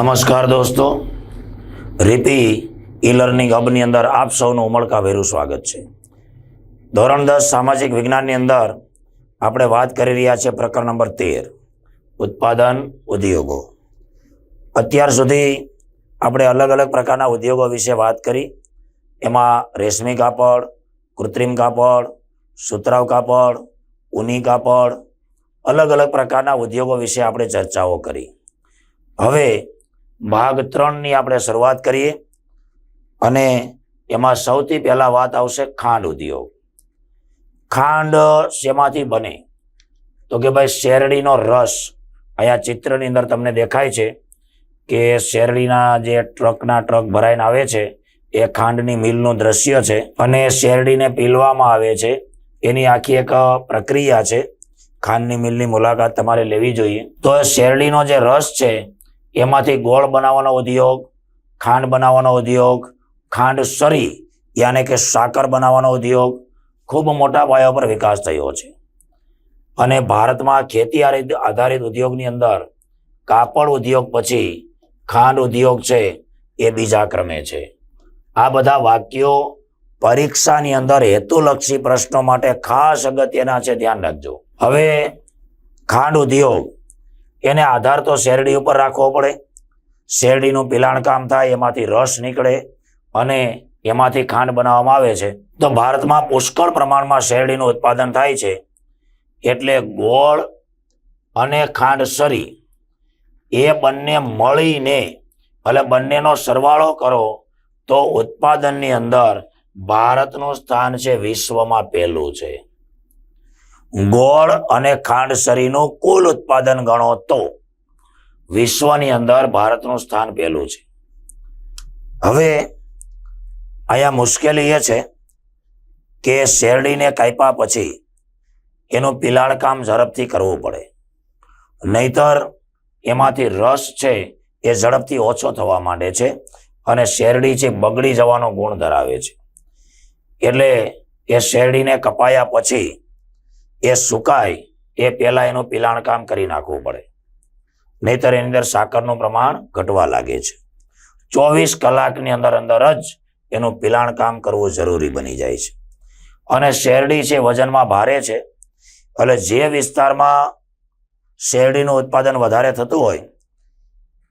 નમસ્કાર દોસ્તો. રીપી e learning હબની અંદર આપ સૌનું ઉમળકાભેરું સ્વાગત છે. ધોરણ દસ સામાજિક વિજ્ઞાનની અંદર આપણે વાત કરી રહ્યા છીએ પ્રકરણ નંબર તેર, ઉત્પાદન ઉદ્યોગો. અત્યાર સુધી આપણે અલગ અલગ પ્રકારના ઉદ્યોગો વિશે વાત કરી. એમાં રેશમી કાપડ, કૃત્રિમ કાપડ સુતરાવ કાપડ ઊની કાપડ, અલગ અલગ પ્રકારના ઉદ્યોગો વિશે આપણે ચર્ચાઓ કરી. હવે ભાગ ત્રણની આપણે શરૂઆત કરીએ. અને એમાં સૌથી પહેલા વાત આવશે ખાંડ ઉદ્યોગ. ખાંડ શેમાંથી બને? તો કે ભાઈ શેરડીનો રસ. અહીંયા ચિત્રની અંદર તમને દેખાય છે કે શેરડીના જે ટ્રકના ટ્રક ભરાઈને આવે છે, એ ખાંડની મિલનું દ્રશ્ય છે અને શેરડીને પીલવામાં આવે છે. એની આખી એક પ્રક્રિયા છે. ખાંડની મિલની મુલાકાત તમારે લેવી જોઈએ. તો શેરડીનો જે રસ છે એમાંથી ગોળ બનાવવાનો ઉદ્યોગ, ખાંડ બનાવવાનો ઉદ્યોગ, ખાંડ સરી, યાને કે સાકર બનાવવાનો ઉદ્યોગ ખૂબ મોટા પાયા પર વિકાસ થયો છે. અને ભારતમાં ખેતી આધારિત ઉદ્યોગની અંદર કાપડ ઉદ્યોગ પછી ખાંડ ઉદ્યોગ છે એ બીજા ક્રમે છે. આ બધા વાક્યો પરીક્ષાની અંદર હેતુલક્ષી પ્રશ્નો માટે ખાસ અગત્યના છે, ધ્યાન રાખજો. હવે ખાંડ ઉદ્યોગ એને આધાર તો શેરડી ઉપર રાખવો પડે. શેરડીનું પિલાણ કામ થાય, એમાંથી રસ નીકળે અને એમાંથી ખાંડ બનાવવામાં આવે છે. તો ભારતમાં પુષ્કળ પ્રમાણમાં શેરડીનું ઉત્પાદન થાય છે. એટલે ગોળ અને ખાંડ સરી એ બંને મળીને, એટલે બંનેનો સરવાળો કરો, તો ઉત્પાદનની અંદર ભારતનું સ્થાન છે વિશ્વમાં પહેલું છે. ગોળ અને ખાંડ સરીનું કુલ ઉત્પાદન ગણો તો વિશ્વની અંદર ભારતનું સ્થાન પહેલું છે. હવે અહીંયા મુશ્કેલી એ છે કે શેરડીને કાપ્યા પછી એનું પિલાણ કામ ઝડપથી કરવું પડે. નહીતર એમાંથી રસ છે એ ઝડપથી ઓછો થવા માંડે છે અને શેરડી છે બગડી જવાનો ગુણ ધરાવે છે. એટલે એ શેરડીને કપાયા પછી એ સુકાય, એ પહેલા એનું પિલાણ કામ કરી નાખવું પડે. નહીતર એની અંદર સાકરનું પ્રમાણ ઘટવા લાગે છે. ચોવીસ કલાકની અંદર અંદર જ એનું પિલાણ કામ કરવું જરૂરી બની જાય છે. અને શેરડી છે વજનમાં ભારે છે. એટલે જે વિસ્તારમાં શેરડીનું ઉત્પાદન વધારે થતું હોય,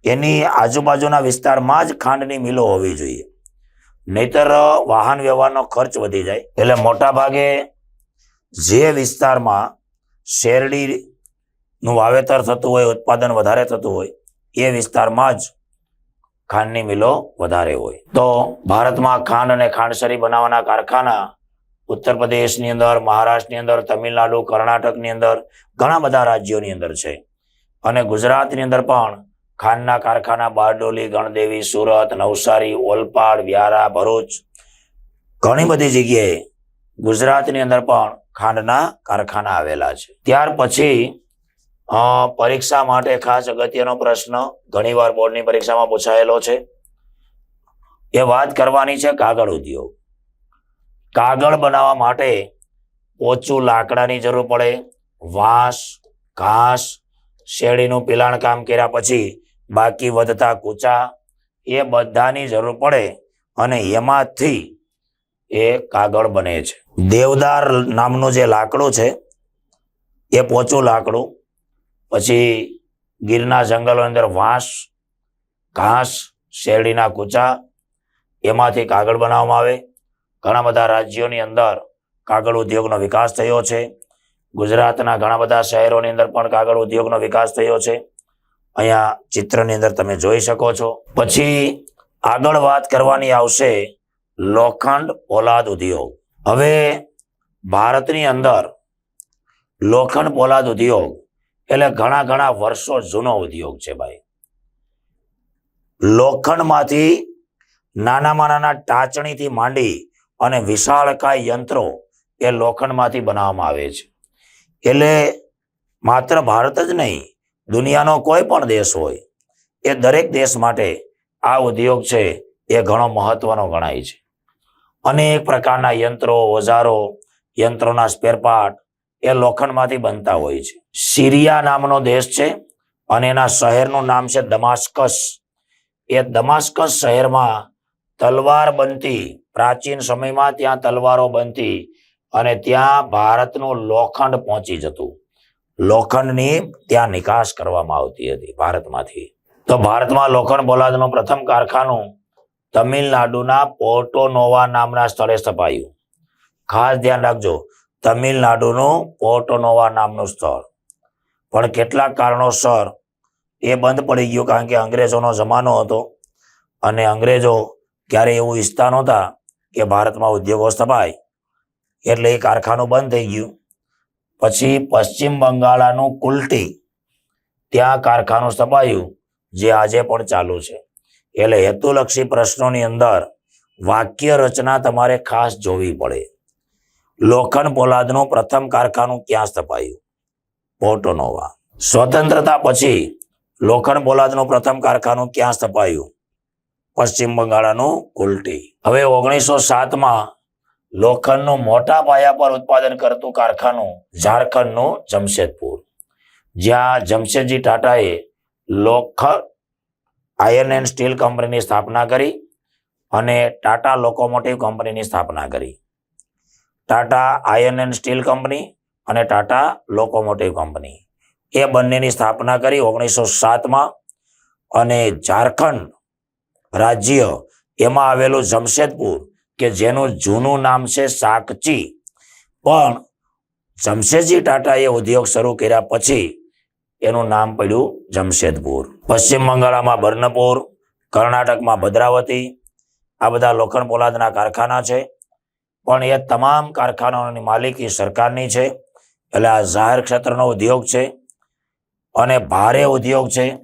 એની આજુબાજુના વિસ્તારમાં જ ખાંડની મિલો હોવી જોઈએ. નહીતર વાહન વ્યવહારનો ખર્ચ વધી જાય. એટલે મોટા ભાગે જે વિસ્તારમાં શેરડીનું વાવેતર થતું હોય, ઉત્પાદન વધારે થતું હોય, એ વિસ્તારમાં જ ખાંડની મિલો વધારે હોય. તો ભારતમાં ખાંડ અને ખાંડસરી બનાવવાના કારખાના ઉત્તર પ્રદેશની અંદર, મહારાષ્ટ્રની અંદર, તમિલનાડુ, કર્ણાટકની અંદર, ઘણા બધા રાજ્યોની અંદર છે. અને ગુજરાતની અંદર પણ ખાંડના કારખાના બારડોલી, ગણદેવી, સુરત, નવસારી, ઓલપાડ, વ્યારા, ભરૂચ, ઘણી બધી જગ્યાએ ગુજરાતની અંદર પણ ખાંડના કારખાના આવેલા છે. ત્યાર પછી પરીક્ષા માટે ખાસ અગત્યનો પ્રશ્ન ઘણીવાર બોર્ડની પરીક્ષામાં પૂછાયેલો છે. એ વાત કરવાની છે કાગળ ઉદ્યોગ. કાગળ બનાવવા માટે ઓછું લાકડાની જરૂર પડે, વાંસ, ઘાસ, શેરડીનું પિલાણ કામ કર્યા પછી બાકી વધતા કૂચા, એ બધાની જરૂર પડે અને એમાંથી એ કાગળ બને છે. દેવદાર નામનું જે લાકડું છે, એ પોચું લાકડું, પછી ગીરના જંગલોની અંદર વાંસ, ઘાસ, શેરડીના કૂચા, એમાંથી કાગળ બનાવવામાં આવે. ઘણા બધા રાજ્યોની અંદર કાગળ ઉદ્યોગનો વિકાસ થયો છે. ગુજરાતના ઘણા બધા શહેરોની અંદર પણ કાગળ ઉદ્યોગનો વિકાસ થયો છે. અહીંયા ચિત્રની અંદર તમે જોઈ શકો છો. પછી આગળ વાત કરવાની આવશે લોખંડ પોલાદ ઉદ્યોગ. હવે ભારતની અંદર લોખંડ પોલાદ ઉદ્યોગ એટલે ઘણા ઘણા વર્ષો જૂનો ઉદ્યોગ છે ભાઈ. લોખંડમાંથી નાનામાં નાના ટાંચણીથી માંડી અને વિશાળકાય યંત્રો એ લોખંડમાંથી બનાવવામાં આવે છે. એટલે માત્ર ભારત જ નહીં, દુનિયાનો કોઈ પણ દેશ હોય એ દરેક દેશ માટે આ ઉદ્યોગ છે એ ઘણો મહત્વનો ગણાય છે. અનેક પ્રકારના યંત્રો, ઓજારો, યંત્રોના સ્પેરપાર્ટ એ લોખંડમાંથી બનતા હોય છે. સિરિયા નામનો દેશ છે અને એના શહેરનું નામ છે દમાસ્કસ. એ દમાસ્કસ શહેરમાં તલવાર બનતી, પ્રાચીન સમયમાં ત્યાં તલવારો બનતી અને ત્યાં ભારતનું લોખંડ પહોંચી જતું. લોખંડની ત્યાં નિકાસ કરવામાં આવતી હતી ભારતમાંથી. તો ભારતમાં લોખંડ બોલાદનું પ્રથમ કારખાનું તમિલનાડુના પોર્ટોનોવા નામના સ્થળે સ્થપાયું. ખાસ ધ્યાન રાખજો, તમિલનાડુનું પોર્ટોનોવા નામનું સ્થળ. પણ કેટલાક કારણોસર એ બંધ પડી ગયું કારણ કે અંગ્રેજોનો જમાનો હતો અને અંગ્રેજો ક્યારે એવું ઈચ્છતા નહોતા કે ભારતમાં ઉદ્યોગો સ્થપાય. એટલે એ કારખાનું બંધ થઈ ગયું. પછી પશ્ચિમ બંગાળાનું કુલ્ટી, ત્યાં કારખાનું સ્થપાયું, જે આજે પણ ચાલુ છે. એટલે હેતુલક્ષી પ્રશ્નોની અંદર વાક્ય રચના તમારે ખાસ જોવી પડે. લોખંડ પોલાદનું પ્રથમ કારખાનું ક્યાં સ્થપાયું? પોર્ટોનોવા. સ્વતંત્રતા પછી લોખંડ પોલાદનું પ્રથમ કારખાનું ક્યાં સ્થપાયું? પશ્ચિમ બંગાળનું કુલટી હવે ઓગણીસો સાતમાં લોખંડનું મોટા પાયા પર ઉત્પાદન કરતું કારખાનું ઝારખંડનું જમશેદપુર. જ્યાં જમશેદજી ટાટાએ લોખંડ આયર્ન એન્ડ સ્ટીલ કંપનીની સ્થાપના કરી અને ટાટા લોકોમોટિવ કંપનીની સ્થાપના કરી. Tata iron and steel company અને ટાટા લોકોમોટિવ કંપની. એ બંનેની સ્થાપના કરી ઓગણીસો સાતમાં અને ઝારખંડ રાજ્ય એમાં આવેલું જમશેદપુર, કે જેનું જૂનું નામ છે સાકચી. પણ જમશેદજી ટાટાએ ઉદ્યોગ શરૂ કર્યા પછી એનું નામ પડ્યું જમશેદપુર. પશ્ચિમ બંગાળમાં બર્નપુર, કર્ણાટકમાં ભદ્રાવતી. આ બધા લોખંડ પોલાદના કારખાના છે. પણ એ તમામ કારખાનાઓની માલિકી સરકારની છે. એટલે આ જાહેર ક્ષેત્રનો ઉદ્યોગ છે. અને ભારે ઉદ્યોગ છે.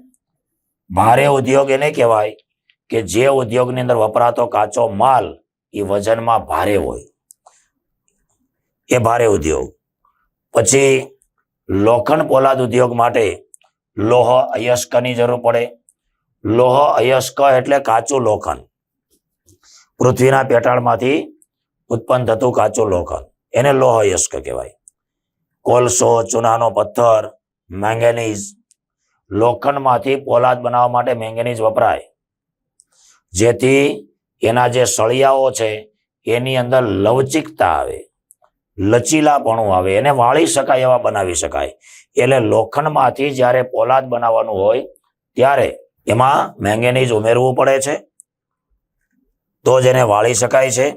ભારે ઉદ્યોગ એને કહેવાય કે જે ઉદ્યોગની અંદર વપરાતો કાચો માલ એ વજનમાં ભારે હોય. એ ભારે ઉદ્યોગ. પછી લોખંડ પોલાદ ઉદ્યોગ માટે લોહ અયસ્કની જરૂર પડે. લોહ અયસ્ક એટલે કાચું લોખંડ. પૃથ્વીના પેટાળમાંથી ઉત્પન્ન થતું કાચું લોખંડ. એને લોહ અયસ્ક કહેવાય. કોલસો, ચૂનાનો પથ્થર, મેંગેનીઝ. લોખંડમાંથી પોલાદ બનાવવા માટે મેંગેનીઝ વપરાય. જેથી એના જે સળિયાઓ છે, એની અંદર લવચિકતા આવે. લચીલાપણું આવે, એને વાળી શકાય એવા બનાવી શકાય. એટલે લોખંડમાંથી જ્યારે પોલાદ બનાવવાનું હોય, ત્યારે એમાં મેંગેનીઝ ઉમેરવું પડે છે. તો જ એને વાળી શકાય છે.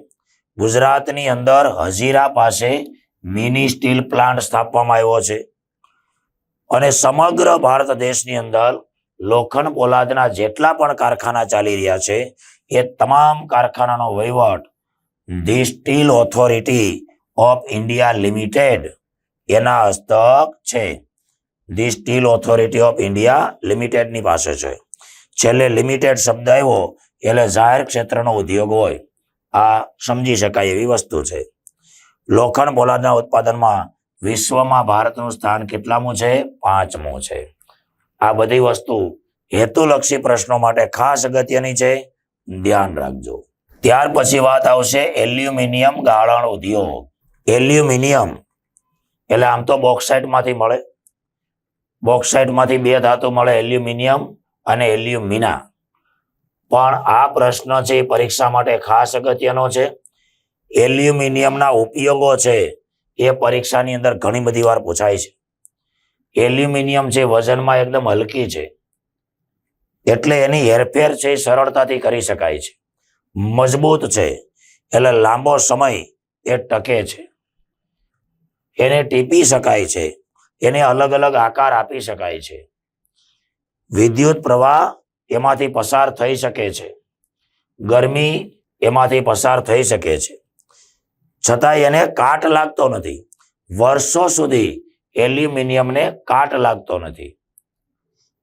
ગુજરાતની અંદર હજીરા પાસે મિની સ્ટીલ પ્લાન્ટ સ્થાપવામાં આવ્યો છે. અને સમગ્ર ભારત દેશની અંદર લોખંડ પોલાદના જેટલા પણ કારખાના ચાલી રહ્યા છે, એ તમામ કારખાનાનો વહીવટ the steel authority of India limited એના હસ્તક છે. The steel authority of India લિમિટેડની પાસે છે. છેલ્લે લિમિટેડ શબ્દ આવ્યો એટલે જાહેર ક્ષેત્રનો ઉદ્યોગ હોય. આ સમજી શકાય એવી વસ્તુ છે. લોખંડ પોલાદના ઉત્પાદનમાં વિશ્વમાં ભારતનું સ્થાન કેટલામું છે? પાંચમું છે. આ બધી વસ્તુ હેતુલક્ષી પ્રશ્નો માટે ખાસ અગત્યની છે. ધ્યાન રાખજો. ત્યાર પછી વાત આવશે એલ્યુમિનિયમ ગાળણ ઉદ્યોગ. એલ્યુમિનિયમ. એટલે આમ તો બોક્સાઇટમાંથી મળે. બોક્સાઇટમાંથી બે ધાતુ મળે, એલ્યુમિનિયમ અને એલ્યુમિના. પણ આ પ્રશ્ન છે એ પરીક્ષા માટે ખાસ અગત્યનો છે. એલ્યુમિનિયમના ઉપયોગો છે એ પરીક્ષાની અંદર ઘણી બધી વાર પૂછાય છે. એલ્યુમિનિયમ છે વજનમાં એકદમ હલકી છે. એટલે એની હેરફેર છે સરળતાથી કરી શકાય છે. મજબૂત છે. એટલે લાંબો સમય એ ટકે છે. એને ટીપી શકાય છે. એને અલગ અલગ આકાર આપી શકાય છે. વિદ્યુત પ્રવાહ એમાંથી પસાર થઈ શકે છે. ગરમી એમાંથી પસાર થઈ શકે છે. છતાં એને કાટ લાગતો નથી. વર્ષો સુધી એલ્યુમિનિયમને કાટ લાગતો નથી.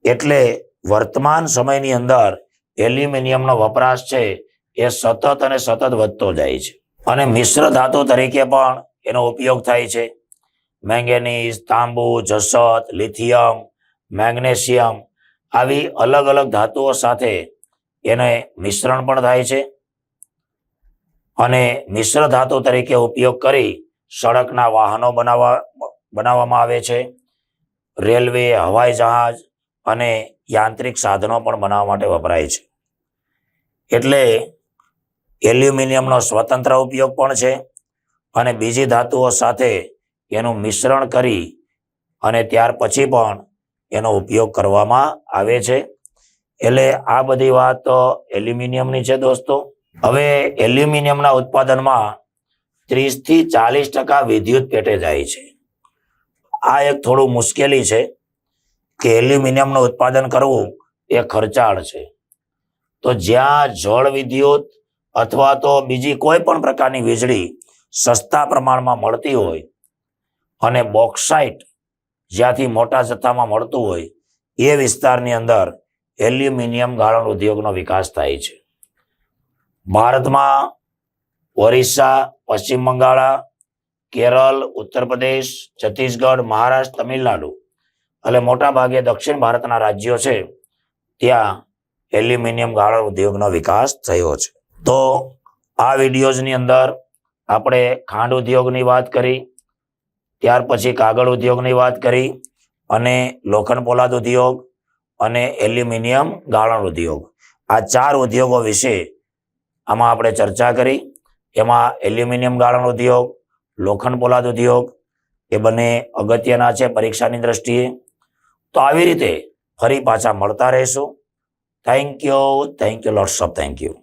એટલે વર્તમાન સમયની અંદર એલ્યુમિનિયમનો વપરાશ છે એ સતત અને સતત વધતો જાય છે. અને મિશ્ર ધાતુ તરીકે પણ એનો ઉપયોગ થાય છે. મેંગેનીઝ, તાંબુ, જસત, લિથિયમ, મેગ્નેશિયમ આવી અલગ અલગ ધાતુઓ સાથે એને મિશ્રણ પણ થાય છે. અને મિશ્ર ધાતુ તરીકે ઉપયોગ કરી સડકના વાહનો બનાવવા, બનાવવામાં આવે છે. રેલવે, હવાઈ જહાજ અને યાંત્રિક સાધનો પણ બનાવવા માટે વપરાય છે. એટલે એલ્યુમિનિયમનો સ્વતંત્ર ઉપયોગ પણ છે અને બીજી ધાતુઓ સાથે એનું મિશ્રણ કરી અને ત્યાર પછી પણ એનો ઉપયોગ કરવામાં આવે છે. એટલે આ બધી વાત એલ્યુમિનિયમની છે દોસ્તો. હવે એલ્યુમિનિયમના ઉત્પાદનમાં ત્રીસથી ચાલીસ ટકા વિદ્યુત પેટે જાય છે. આ એક થોડું મુશ્કેલી છે કે એલ્યુમિનિયમનું ઉત્પાદન કરવું એ ખર્ચાળ છે. તો જ્યાં જળ વિદ્યુત અથવા તો બીજી કોઈ પણ પ્રકારની વીજળી સસ્તા પ્રમાણમાં મળતી હોય અને બોક્સાઇટ જ્યાંથી મોટા જથ્થામાં મળતું હોય, એ વિસ્તારની અંદર એલ્યુમિનિયમ ગાળણ ઉદ્યોગનો વિકાસ થાય છે. ભારતમાં ઓરિસ્સા, પશ્ચિમ બંગાળ, કેરળ ઉત્તર પ્રદેશ છત્તીસગઢ, મહારાષ્ટ્ર, તમિલનાડુ એટલે મોટા ભાગે દક્ષિણ ભારતના રાજ્યો છે, ત્યાં એલ્યુમિનિયમ ગાળણ ઉદ્યોગનો વિકાસ થયો છે. તો આ વિડીયોઝની અંદર આપણે ખાંડ ઉદ્યોગની વાત કરી ત્યાર પછી કાગળ ઉદ્યોગની વાત કરી અને લોખંડ પોલાદ ઉદ્યોગ અને એલ્યુમિનિયમ ગાળણ ઉદ્યોગ. આ ચાર ઉદ્યોગો વિશે આમાં આપણે ચર્ચા કરી. એમાં એલ્યુમિનિયમ ગાળણ ઉદ્યોગ, લોખંડ પોલાદ ઉદ્યોગ, એ બંને અગત્યના છે પરીક્ષાની દ્રષ્ટિએ. તો આવી રીતે ફરી પાછા મળતા રહેશું. Thank you thank you lots of thank you